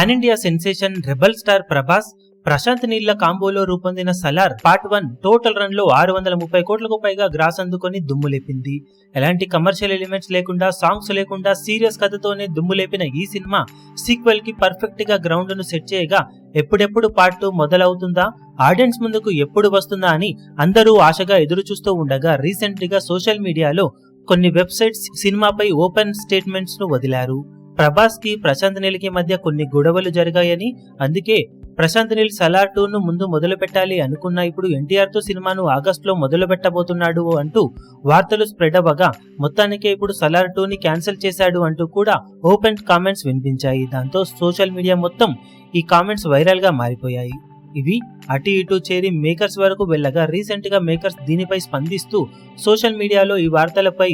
Pan India sensation rebel star Prabhas Prashanth Neel కాంబోలో రూపొందిన Salaar part one total రన్లో ఆరు వందల ముప్పై కోట్లకు పైగా గ్రాస్ అందుకొని దుమ్ము లేపింది ఎలాంటి కమర్షియల్ ఎలిమెంట్స్ లేకుండా సాంగ్స్ లేకుండా సీరియస్ కథతోనే దుమ్ము లేపిన ఈ సినిమా సీక్వెల్కి పర్ఫెక్ట్గా గ్రౌండ్ను సెట్ చేయగా ఎప్పుడెప్పుడు పార్ట్ టూ మొదలవుతుందా ఆడియన్స్ ముందుకు ఎప్పుడు వస్తుందా అని అందరూ ఆశగా ఎదురు చూస్తూ ఉండగా రీసెంట్గా సోషల్ మీడియాలో కొన్ని వెబ్సైట్స్ సినిమాపై ఓపెన్ స్టేట్మెంట్స్ను వదిలారు. ప్రభాస్కి ప్రశాంత్ నీల్కి మధ్య కొన్ని గొడవలు జరిగాయని అందుకే ప్రశాంత్ నీల్ సలార్ టూను ముందు మొదలు పెట్టాలి అనుకున్న ఇప్పుడు ఎన్టీఆర్తో సినిమాను ఆగస్టులో మొదలు పెట్టబోతున్నాడు అంటూ వార్తలు స్ప్రెడ్ అవ్వగా మొత్తానికే ఇప్పుడు సలార్ టూని క్యాన్సిల్ చేశాడు అంటూ కూడా ఓపెన్ కామెంట్స్ వినిపించాయి. దాంతో సోషల్ మీడియా మొత్తం ఈ కామెంట్స్ వైరల్గా మారిపోయాయి. ఇవి అటు ఇటు చేరి మేకర్స్ వరకు వెళ్ళగా రీసెంట్గా మేకర్స్ దీనిపై స్పందిస్తూ సోషల్ మీడియాలో ఈ వార్తలపై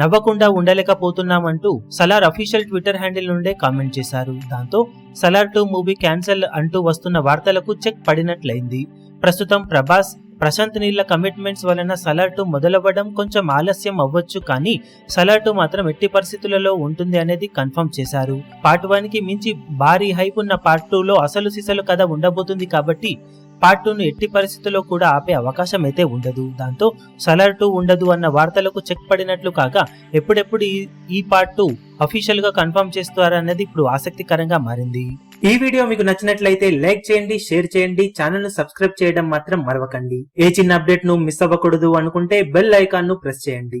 నవ్వకుండా ఉండలేకపోతున్నామంటూ సలార్ అఫీషియల్ ట్విట్టర్ హ్యాండిల్ నుండే కామెంట్ చేశారు. దాంతో సలార్ టూ మూవీ క్యాన్సల్ అంటూ వస్తున్న వార్తలకు చెక్ పడినట్లయింది. ప్రస్తుతం ప్రభాస్ ప్రశాంత్ నీళ్ళ కమిట్మెంట్స్ వలన సలార్ టూ మొదలవ్వడం కొంచెం ఆలస్యం అవ్వచ్చు కానీ సలార్ టూ మాత్రం ఎట్టి పరిస్థితులలో ఉంటుంది అనేది కన్ఫర్మ్ చేశారు. పార్ట్ వన్కి మించి భారీ హైప్ ఉన్న పార్ట్ టూలో అసలు సిసలు కథ ఉండబోతుంది కాబట్టి పార్ట్ టూను ఎట్టి పరిస్థితుల్లో కూడా ఆపే అవకాశం అయితే ఉండదు. దాంతో సలార్ టూ ఉండదు అన్న వార్తలకు చెక్ పడినట్లు కాక ఎప్పుడెప్పుడు ఈ ఈ పార్ట్ టూ అఫీషియల్గా కన్ఫర్మ్ చేస్తారన్నది ఇప్పుడు ఆసక్తికరంగా మారింది. ఈ వీడియో మీకు నచ్చినట్లయితే లైక్ చేయండి షేర్ చేయండి ఛానల్ను సబ్స్క్రైబ్ చేయడం మాత్రం మరవకండి. ఏ చిన్న అప్డేట్ను మిస్ అవ్వకూడదు అనుకుంటే బెల్ ఐకాన్ను ప్రెస్ చేయండి.